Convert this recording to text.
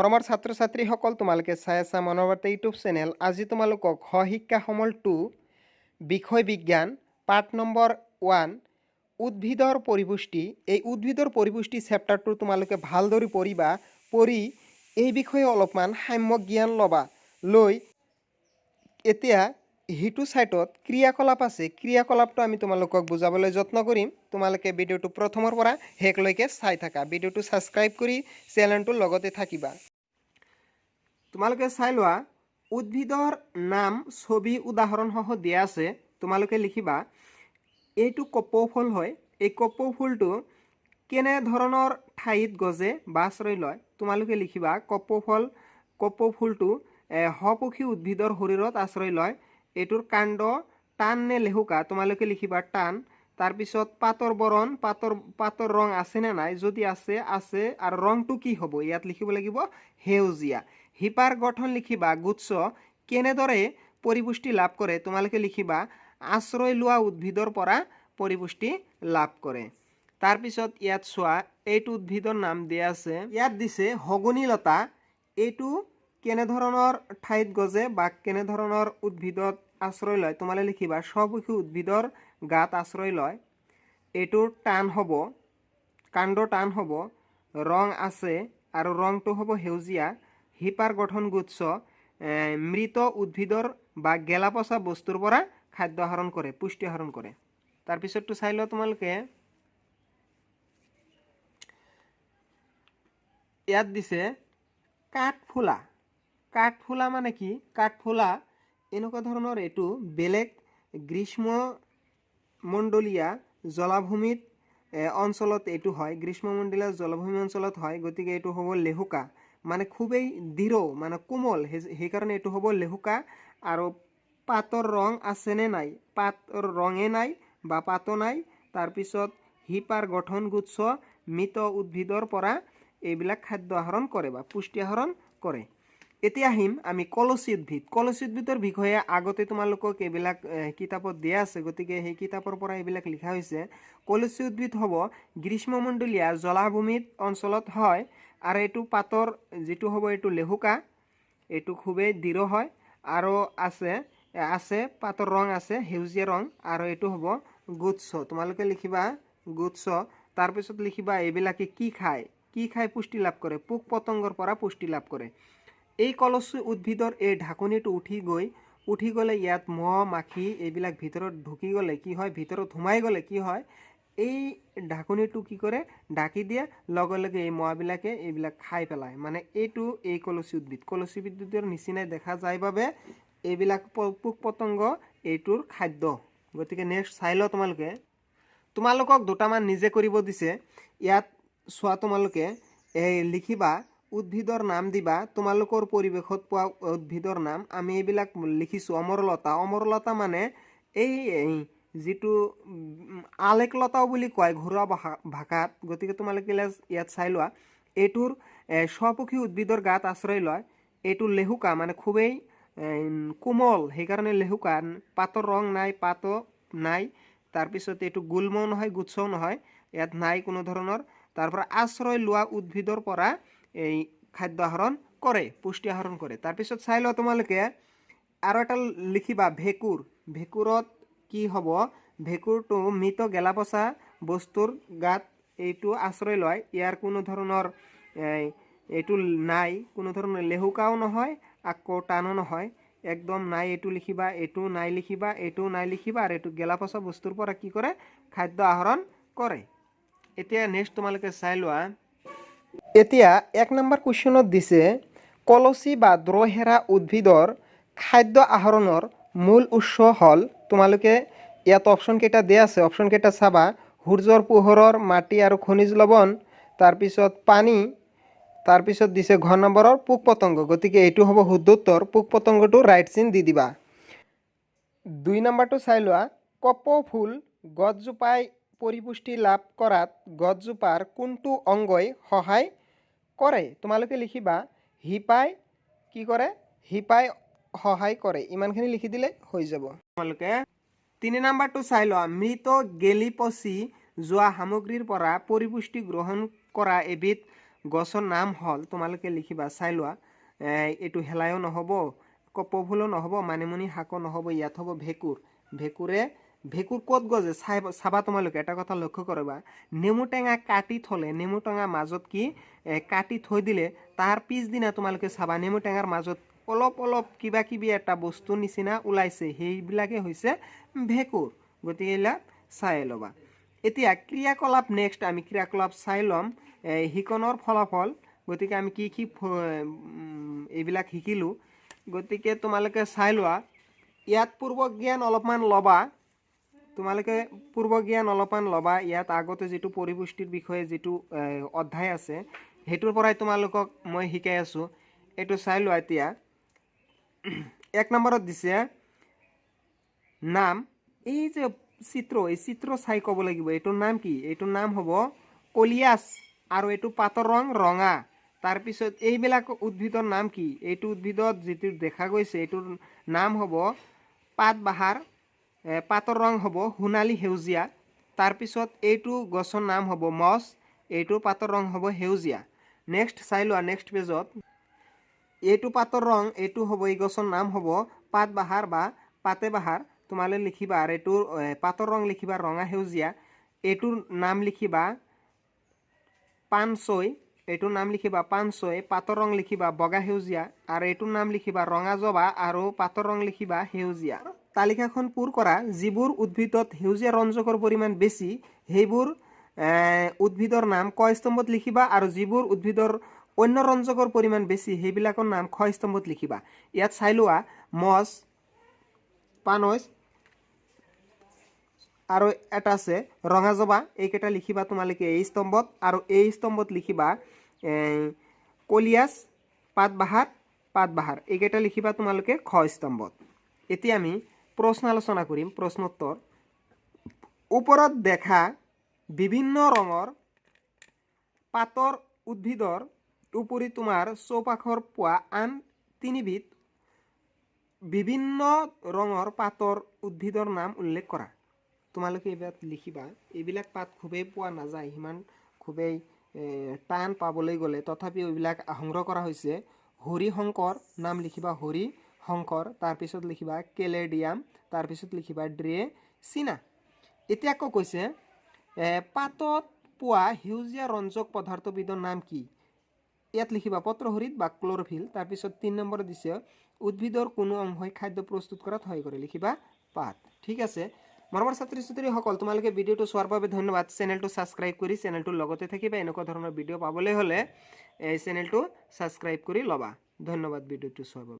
মৰমৰ ছাত্ৰ ছাত্ৰীসকল তোমালোকে চাই আছা মনোবাৰ্তা ইউটিউব চেনেল। আজি তোমালোকক স শিক্ষা সমল টু, বিষয় বিজ্ঞান, পাঠ নম্বৰ ওৱান, উদ্ভিদৰ পৰিপুষ্টি। এই উদ্ভিদৰ পৰিপুষ্টি চেপ্টাৰটো তোমালোকে ভালদৰে পঢ়িবা, পঢ়ি এই বিষয়ে অলপমান সাম্যক জ্ঞান ল'বা। লৈ এতিয়া সিটো ছাইটত ক্ৰিয়াকলাপ আছে। ক্ৰিয়াকলাপটো আমি তোমালোকক বুজাবলৈ যত্ন কৰিম। তোমালোকে ভিডিঅ'টো প্ৰথমৰ পৰা শেষলৈকে চাই থাকা। ভিডিঅ'টো ছাবস্ক্ৰাইব কৰি চেনেলটোৰ লগতে থাকিবা। তোমালোকে চাই লোৱা উদ্ভিদৰ নাম ছবি উদাহৰণসহ দিয়া আছে তোমালোকে লিখিবা এইটো কপৌ ফুল হয় এই কপৌ ফুলটো কেনে ধৰণৰ ঠাইত গজে বা আশ্ৰয় লয় তোমালোকে লিখিবা কপৌ ফুল কপৌ ফুলটো এ, সপক্ষী উদ্ভিদৰ শৰীৰত আশ্ৰয় লয় এইটোৰ কাণ্ড টান নে লেহুকা তোমালোকে লিখিবা টান তাৰপিছত পাতৰ বৰণ পাতৰ পাতৰ ৰং আছে নে নাই যদি আছে আছে আৰু ৰংটো কি হ'ব ইয়াত লিখিব লাগিব সেউজীয়া। শিপাৰ গঠন লিখিবা গুচ্ছ কেনেদৰে পৰিপুষ্টি লাভ কৰে, তোমালোকে লিখিবা আশ্ৰয় লোৱা উদ্ভিদৰ পৰা পৰিপুষ্টি লাভ কৰে। তাৰপিছত ইয়াত চোৱা, এইটো উদ্ভিদৰ নাম দিয়া আছে। ইয়াত দিছে শগুনী লতা এইটো কেনেধৰণৰ ঠাইত গজে বা কেনেধৰণৰ উদ্ভিদত আশ্ৰয় লয়, তোমালোকে লিখিবা স্বপক্ষী উদ্ভিদৰ গাত আশ্ৰয় লয়। এইটোৰ টান হ'ব, কাণ্ড টান হ'ব, ৰং আছে আৰু ৰংটো হ'ব সেউজীয়া। শিপাৰ গঠন গুচ্ছ মৃত উদ্ভিদৰ বা গেলা পচা বস্তুৰ পৰা খাদ্য আহৰণ কৰে, পুষ্টি আহৰণ কৰে। তাৰপিছতটো চাই লোৱা তোমালোকে। ইয়াত দিছে, কাঠফুলা। কাঠফুলা মানে কি? কাঠফুলা এনেকুৱা ধৰণৰ এইটো বেলেগ গ্ৰীষ্ম মণ্ডলীয়া জলাভূমিত অঞ্চলত এইটো হয়। গ্ৰীষ্মমণ্ডলীয় জলাভূমি অঞ্চলত হয়, গতিকে এইটো হ'ব লেহুকা। মানে খুবেই দৃঢ় মানে কোমল। সেই- সেইকাৰণে এইটো হ'ব লেহুকা। আৰু পাতৰ ৰং আছেনে নাই? পাতৰ ৰঙে নাই বা পাতো নাই। তাৰপিছত শিপাৰ গঠন গুচ্ছ, মৃত উদ্ভিদৰ পৰা এইবিলাক খাদ্য আহৰণ কৰে বা পুষ্টি আহৰণ কৰে। এতিয়া আহিম আমি কলচী উদ্ভিদ। কলচী উদ্ভিদৰ বিষয়ে আগতে তোমালোকক এইবিলাক কিতাপত দিয়া আছে। গতিকে সেই কিতাপৰ পৰা এইবিলাক লিখা হৈছে। কলচী উদ্ভিদ হ'ব গ্ৰীষ্মমণ্ডলীয়া জলাভূমিত অঞ্চলত হয়। আৰু এইটো পাতৰ যিটো হ'ব, এইটো লেহুকা, এইটো খুবেই দৃঢ় হয়। আৰু আছে আছে, পাতৰ ৰং আছে, সেউজীয়া ৰং। আৰু এইটো হ'ব গুচ্ছ। তোমালোকে লিখিবা গুচ্ছ। তাৰপিছত লিখিবা এইবিলাকে কি খায়? কি খাই পুষ্টি লাভ কৰে? পোক পতংগৰ পৰা পুষ্টি লাভ কৰে। এই কলচী উদ্ভিদৰ এই ঢাকনিটো উঠি গৈ, উঠি গ'লে ইয়াত মহ মাখি এইবিলাক ভিতৰত ঢুকি গ'লে কি হয়? ভিতৰত সোমাই গ'লে কি হয়? এই ঢাকনিটো কি কৰে? ঢাকি দিয়ে। লগে লগে এই মহবিলাকে এইবিলাক খাই পেলায়। মানে এইটো এই কলচী উদ্ভিদ। কলচী উদ্ভিদৰ নিচিনাই দেখা যায় বাবে এইবিলাক পোক পতংগ এইটোৰ খাদ্য। গতিকে নেক্সট চাই লওঁ তোমালোকে। তোমালোকক দুটামান নিজে কৰিব দিছে। ইয়াত চোৱা তোমালোকে এই লিখিবা উদ্ভিদৰ নাম দিবা। তোমালোকৰ পৰিৱেশত পোৱা উদ্ভিদৰ নাম। আমি এইবিলাক লিখিছোঁ। অমৰলতা। অমৰলতা মানে এই যিটো আলেকলতাও বুলি কয় ঘৰুৱা ভাষা, ভাষাত, গতিকে তোমালোকে ইয়াত- চাই লোৱা। এইটোৰ স্বপক্ষী উদ্ভিদৰ গাত আশ্ৰয় লয়। এইটো লেহুকা মানে খুবেই কোমল, সেইকাৰণে লেহুকা। পাতৰ ৰং নাই, পাতো নাই। তাৰপিছত এইটো গুল্মও নহয় গুচ্ছও নহয়। ইয়াত নাই কোনো ধৰণৰ। তাৰপৰা আশ্ৰয় লোৱা উদ্ভিদৰ পৰা এই খাদ্য আহৰণ কৰে, পুষ্টি আহৰণ কৰে। তাৰপিছত চাই লোৱা তোমালোকে, আৰু এটা লিখিবা, ভেঁকুৰ। ভেঁকুৰত কি হ'ব? ভেঁকুৰটো মৃত গেলা পচা বস্তুৰ গাত এইটো আশ্ৰয় লয়। ইয়াৰ কোনো ধৰণৰ এই, এইটো নাই। কোনো ধৰণৰ লেহুকাও নহয় আকৌ টানো নহয়। একদম নাই এইটো লিখিবা এইটো নাই লিখিবা এইটো নাই লিখিবা আৰু এইটো গেলা পচা বস্তুৰ পৰা কি কৰে? খাদ্য আহৰণ কৰে। এতিয়া নেক্সট তোমালোকে চাই লোৱা। এতিয়া এক নম্বৰ কুৱেশ্যনত দিছে কলচী বা দ্ৰহেৰা উদ্ভিদৰ খাদ্য আহৰণৰ মূল উৎস হ'ল তোমালোকে ইয়াত অপশ্যন কেইটা দিয়া আছে অপশ্যন কেইটা চাবা। সূৰ্যৰ পোহৰৰ মাটি আৰু খনিজ লৱণ তাৰপিছত পানী তাৰপিছত দিছে ঘৰ নম্বৰৰ পোক পতংগ, গতিকে এইটো হ'ব শুদ্ধ উত্তৰ, পোক পতংগটো ৰাইট চিন দি দিবা। দুই নম্বৰটো চাই লোৱা, কপৌ ফুল গছজোপাই পৰিপুষ্টি লাভ কৰাত গছজোপাৰ কোনটো অংগই সহায় কৰে? তোমালোকে লিখিবা, শিপাই কি কৰে? শিপাই সহায় কৰে। ইমানখিনি লিখি দিলে হৈ যাব। তোমালোকে তিনি নম্বৰটো চাই লোৱা। মৃত গেলি পচি যোৱা সামগ্ৰীৰ পৰা পৰিপুষ্টি গ্ৰহণ কৰা এবিধ গছৰ নাম হ'ল, তোমালোকে লিখিবা, চাই লোৱা। এইটো হেলায়ো নহ'ব কপৌফুলো নহ'ব, মানিমুনি শাকো নহ'ব, ইয়াত হ'ব ভেঁকুৰ। ভেঁকুৰে, ভেঁকুৰ ক'ত গজে চাই, চাবা তোমালোকে, এটা কথা লক্ষ্য কৰিবা। নেমু টেঙা কাটি থ'লে, নেমু টেঙা মাজত কি কাটি থৈ দিলে, তাৰ পিছদিনা তোমালোকে চাবা, নেমু টেঙাৰ মাজত অলপ অলপ কিবা কিবি এটা বস্তু নিচিনা ওলাইছে, সেইবিলাকে হৈছে ভেঁকুৰ। গতিকে এইবিলাক চাই ল'বা। এতিয়া ক্ৰিয়াকলাপ নেক্সট আমি ক্ৰিয়াকলাপ চাই ল'ম শিকনৰ ফলাফল। গতিকে আমি কি কি এইবিলাক শিকিলোঁ। গতিকে তোমালোকে চাই লোৱা। ইয়াত পূৰ্ব জ্ঞান অলপমান ল'বা। তোমালোকে পূৰ্ব জ্ঞান অলপমান ল'বা। ইয়াত আগতে যিটো পৰিপুষ্টিৰ বিষয়ে যিটো অধ্যায় আছে, সেইটোৰ পৰাই তোমালোকক মই শিকাই আছোঁ। এইটো চাই লোৱা এতিয়া। এক নম্বৰত দিছে নাম। এই যে চিত্ৰ এই চিত্ৰ চাই ক'ব লাগিব এইটোৰ নাম কি? এইটোৰ নাম হ'ব কলিয়াছ আৰু এইটো পাতৰ ৰং ৰঙা। তাৰপিছত এইবিলাক উদ্ভিদৰ নাম কি? এইটো উদ্ভিদত যিটো দেখা গৈছে এইটোৰ নাম হ'ব পাতবাহাৰ এ, পাতৰ ৰং হ'ব সোণালী সেউজীয়া। তাৰপিছত এইটো গছৰ নাম হ'ব মছ এইটো পাতৰ ৰং হ'ব সেউজীয়া। নেক্সট চাই লোৱা নেক্সট পেজত এইটো পাতৰ ৰং এইটো হ'ব এই গছৰ নাম হ'ব পাতবাহাৰ বা পাতেবাহাৰ। তোমালোকে লিখিবা আৰু এইটোৰ পাতৰ ৰং লিখিবা ৰঙা সেউজীয়া। এইটোৰ নাম লিখিবা পাণচৈ এইটোৰ নাম লিখিবা পাণচৈ পাতৰ ৰং লিখিবা বগা সেউজীয়া। আৰু এইটোৰ নাম লিখিবা ৰঙা জবা। আৰু পাতৰ ৰং লিখিবা সেউজীয়া। তালিকাখন পূৰ কৰা। যিবোৰ উদ্ভিদত সেউজীয়া ৰঞ্জকৰ পৰিমাণ বেছি সেইবোৰ উদ্ভিদৰ নাম ক স্তম্ভত লিখিবা। আৰু যিবোৰ উদ্ভিদৰ অন্য ৰঞ্জকৰ পৰিমাণ বেছি, সেইবিলাকৰ নাম খ স্তম্ভত লিখিবা। ইয়াত চাই লোৱা, মছ, পানৈছ, আৰু এটা আছে, ৰঙা জবা, এইকেইটা লিখিবা তোমালোকে এই স্তম্ভত। আৰু এই স্তম্ভত লিখিবা কলিয়াছ পাতবাহাৰ পাতবাহাৰ এইকেইটা লিখিবা তোমালোকে খ স্তম্ভত এতিয়া আমি প্ৰশ্ন আলোচনা কৰিম, প্ৰশ্নোত্তৰ। ওপৰত দেখা বিভিন্ন ৰঙৰ পাতৰ উদ্ভিদৰ উপৰি তোমাৰ চৌপাশৰ পোৱা আন তিনিবিধ বিভিন্ন ৰঙৰ পাতৰ উদ্ভিদৰ নাম উল্লেখ কৰা। তোমালোকে এইবিলাক লিখিবা। এইবিলাক পাত খুবেই পোৱা নাযায় সিমান খুবেই টান পাবলৈ গ'লে। তথাপিও এইবিলাক সংগ্ৰহ কৰা হৈছে। হৰি শংকৰ নাম লিখিবা হৰি শংকৰ তাৰপিছত লিখিবা কেলেডিয়াম। তাৰপিছত লিখিবা ড্ৰে চিনা। এতিয়া আকৌ কৈছে পাতত পোৱা সেউজীয়া ৰঞ্জক পদাৰ্থবিধৰ নাম কি? ইয়াত লিখিবা পত্ৰহৰিত বা ক্লৰফিল তাৰপিছত তিনি নম্বৰত দিছে উদ্ভিদৰ কোনো অংশই খাদ্য প্ৰস্তুত কৰাত সহায় কৰে। লিখিবা পাত ঠিক আছে। মৰমৰ ছাত্ৰী ছাত্ৰীসকল তোমালোকে ভিডিঅ'টো চোৱাৰ বাবে ধন্যবাদ। চেনেলটো ছাবস্ক্ৰাইব কৰি চেনেলটোৰ লগতে থাকিবা। এনেকুৱা ধৰণৰ ভিডিঅ' পাবলৈ হ'লে এই চেনেলটো ছাবস্ক্ৰাইব কৰি ল'বা। ধন্যবাদ ভিডিঅ'টো চোৱাৰ বাবে।